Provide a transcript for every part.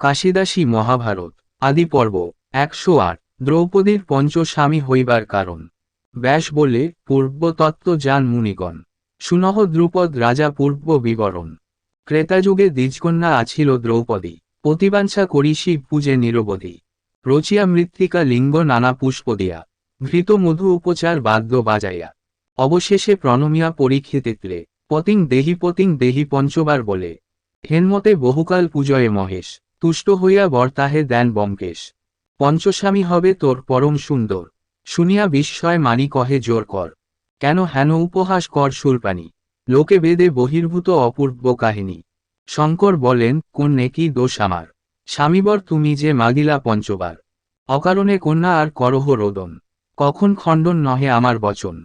কাশিদাসী মহাভারত, আদি পর্ব, একশো আট, দ্রৌপদীর পঞ্চস্বামী হইবার কারণ। ব্যাস বলে, পূর্বতত্ত্ব যান মুনিগণ। সুনহ দ্রুপদ রাজা পূর্ব বিবরণ। ক্রেতাযুগে দ্বিজকন্যা আছিল দ্রৌপদী। প্রতিবাঞ্ছা করি শিব পূজে নিরবধি। রচিয়া মৃত্তিকা লিঙ্গ নানা পুষ্প দিয়া। ঘৃত মধু উপচার বাদ্য বাজাইয়া। অবশেষে প্রণমিয়া পরীক্ষিতেত্রে। পতিং দেহি পতিং দেহি পঞ্চবার বলে। হেনমতে বহুকাল পূজয়ে মহেশ। তুষ্ট হইয়া বর্তাহে দেন বঙ্কেশ পঞ্চস্বামী হবে তোর পরম সুন্দর। শুনিয়া বিস্ময় মানি কহে, জোর কর। কেন হেন উপহাস কর সুরপানি লোকে বেদে বহির্ভূত অপূর্ব কাহিনী। শঙ্কর বলেন কোন নেকি দোষ আমার? স্বামীবর তুমি যে মাগিলা পঞ্চবার। অকারণে কন্যা আর করহ রোদন। কখন খণ্ডন নহে আমার বচন।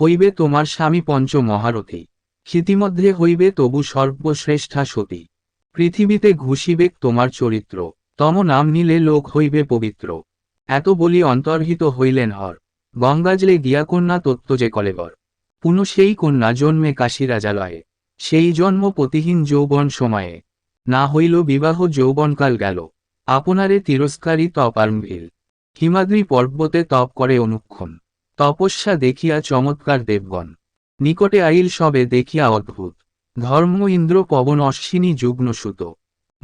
হইবে তোমার স্বামী পঞ্চ মহারথী ক্ষিতিমধ্যে হইবে তবু সর্বশ্রেষ্ঠা সতী। পৃথিবীতে ঘুষিবেক তোমার চরিত্র, তম নাম নিলে লোক হইবে পবিত্র। এত বলি অন্তর্হিত হইলেন হর গঙ্গাজলে গিয়া কন্যা তত্ত্ব যে কলেবর। পুনঃ সেই কন্যা জন্মে কাশীরাজালয়ে, সেই জন্ম পতিহীন যৌবন সময়ে। না হইল বিবাহ যৌবনকাল গেল, আপনারে তিরস্কারী তপ আরম্ভিল। হিমাদ্রি পর্বতে তপ করে অনুক্ষণ, তপস্যা দেখিয়া চমৎকার দেবগণ। নিকটে আইল সবে দেখিয়া অদ্ভুত। ধর্ম ইন্দ্র পবন অশ্বিনী যুগ্ন সুত।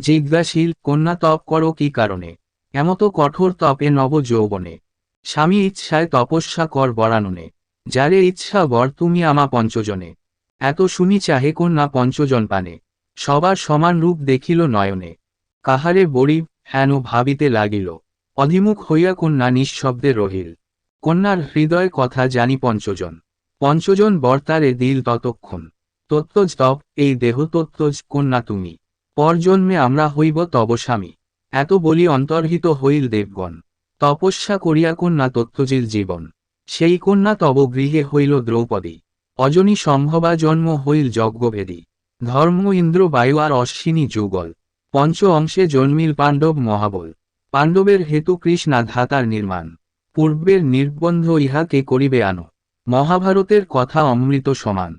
জিজ্ঞাসীল, কন্যা তপ করো কি কারণে? এমত কঠোর তপে নব যৌবনে। স্বামী ইচ্ছায় তপস্যা কর বরাননে। যারে ইচ্ছা বর তুমি আমা পঞ্চজনে। এত শুনি চাহে কন্যা পঞ্চজন পানে। সবার সমান রূপ দেখিল নয়নে। কাহারে বড়ি হেন ভাবিতে লাগিল। অধিমুখ হইয়া কন্যা নিঃশব্দে রহিল। কন্যার হৃদয় কথা জানি পঞ্চজন। পঞ্চজন বর্তারে দিল ততক্ষণ। তত্ত্বজ তপ এই দেহ তত্ত্বজ কন্যা তুমি? পরজন্মে আমরা হইব তব স্বামী। এত বলি অন্তর্হিত হইল দেবগণ। তপস্যা করিয়া কন্যা তত্ত্বজিল জীবন। সেই কন্যা তব গৃহে হইল দ্রৌপদী। অজনী সম্ভবা জন্ম হইল যজ্ঞভেদী ধর্ম ইন্দ্র বায়ু আর অশ্বিনী যুগল। পঞ্চ অংশে জন্মিল পাণ্ডব মহাবল। পাণ্ডবের হেতু কৃষ্ণা ধাতার নির্মাণ। পূর্বের নির্বন্ধ ইহাকে করিবে আনো? মহাভারতের কথা অমৃত সমান।